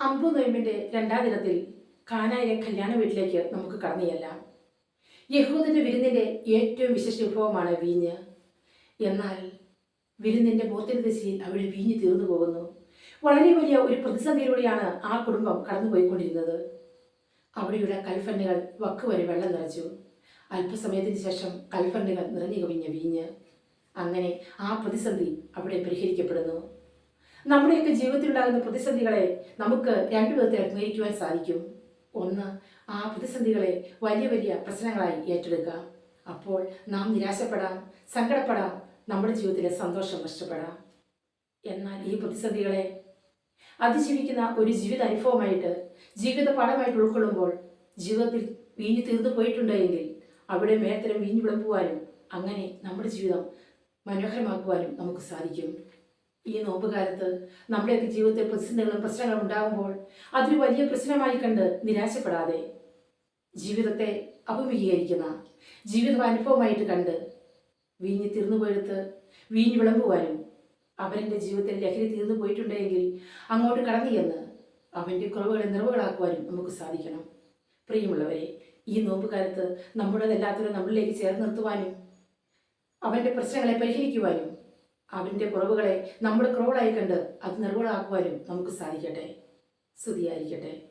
അമ്പു നൊയമ്പിന്റെ രണ്ടാം ദിനത്തിൽ കാനായിലെ കല്യാണ വീട്ടിലേക്ക് നമുക്ക് കടന്നു ചെല്ലാം. വിരുന്നിന്റെ ഏറ്റവും വിശേഷ വിഭവമാണ് വീഞ്ഞ്. എന്നാൽ വിരുന്നിന്റെ മൂർത്തിന ദിശയിൽ അവിടെ വീഞ്ഞ് തീർന്നു പോകുന്നു. വളരെ വലിയ ഒരു പ്രതിസന്ധിയിലൂടെയാണ് ആ കുടുംബം കടന്നുപോയിക്കൊണ്ടിരുന്നത്. അവിടെയുള്ള കൽഫന്നുകൾ വക്കുവരെ വെള്ളം നിറച്ചു. അല്പസമയത്തിന് ശേഷം കൽഫണ്ണുകൾ നിറഞ്ഞു കവിഞ്ഞ വീഞ്ഞ്. അങ്ങനെ ആ പ്രതിസന്ധി അവിടെ പരിഹരിക്കപ്പെടുന്നു. നമ്മുടെയൊക്കെ ജീവിതത്തിലുണ്ടാകുന്ന പ്രതിസന്ധികളെ നമുക്ക് രണ്ടു വിധത്തിൽ അഭിമുഖീകരിക്കുവാൻ സാധിക്കും. ഒന്ന് ആ പ്രതിസന്ധികളെ വലിയ വലിയ പ്രശ്നങ്ങളായി ഏറ്റെടുക്കുക. അപ്പോൾ നാം നിരാശപ്പെടാം സങ്കടപ്പെടാം നമ്മുടെ ജീവിതത്തിലെ സന്തോഷം നഷ്ടപ്പെടാം. എന്നാൽ ഈ പ്രതിസന്ധികളെ അതിജീവിക്കുന്ന ഒരു ജീവിത അനുഭവമായിട്ട് ജീവിത പാഠമായിട്ട് ഉൾക്കൊള്ളുമ്പോൾ ജീവിതത്തിൽ വീഞ്ഞു തീർന്നു പോയിട്ടുണ്ടെങ്കിൽ അവിടെ മേത്തരം വീഞ്ഞു വിളമ്പുവാനും അങ്ങനെ നമ്മുടെ ജീവിതം മനോഹരമാക്കുവാനും നമുക്ക് സാധിക്കും. ഈ നോമ്പുകാലത്ത് നമ്മുടെയൊക്കെ ജീവിതത്തിൽ പ്രതിസന്ധികളും പ്രശ്നങ്ങളും ഉണ്ടാകുമ്പോൾ അതൊരു വലിയ പ്രശ്നമായി കണ്ട് നിരാശപ്പെടാതെ ജീവിതത്തെ അഭിമുഖീകരിക്കുന്ന ജീവിത അനുഭവമായിട്ട് കണ്ട് വീഞ്ഞ് തീർന്നു പോയെടുത്ത് വീഞ്ഞ് വിളമ്പുവാനും അവന്റെ ജീവിതത്തിൽ ലഹരി തീർന്നു പോയിട്ടുണ്ടെങ്കിൽ അങ്ങോട്ട് കടന്നു ചെന്ന് അവന്റെ കുറവുകളെ നിറവുകളാക്കുവാനും നമുക്ക് സാധിക്കണം. പ്രിയമുള്ളവരെ ഈ നോമ്പുകാലത്ത് നമ്മുടേതെല്ലാത്തിനും നമ്മളിലേക്ക് ചേർന്ന് നിർത്തുവാനും അവന്റെ പ്രശ്നങ്ങളെ പരിഹരിക്കുവാനും അവന്റെ കുറവുകളെ നമ്മുടെ കുറവുകളായി കണ്ട് അത് നിർവളാക്കുവാനും നമുക്ക് സാധിക്കട്ടെ. സ്തുതിയായിരിക്കട്ടെ.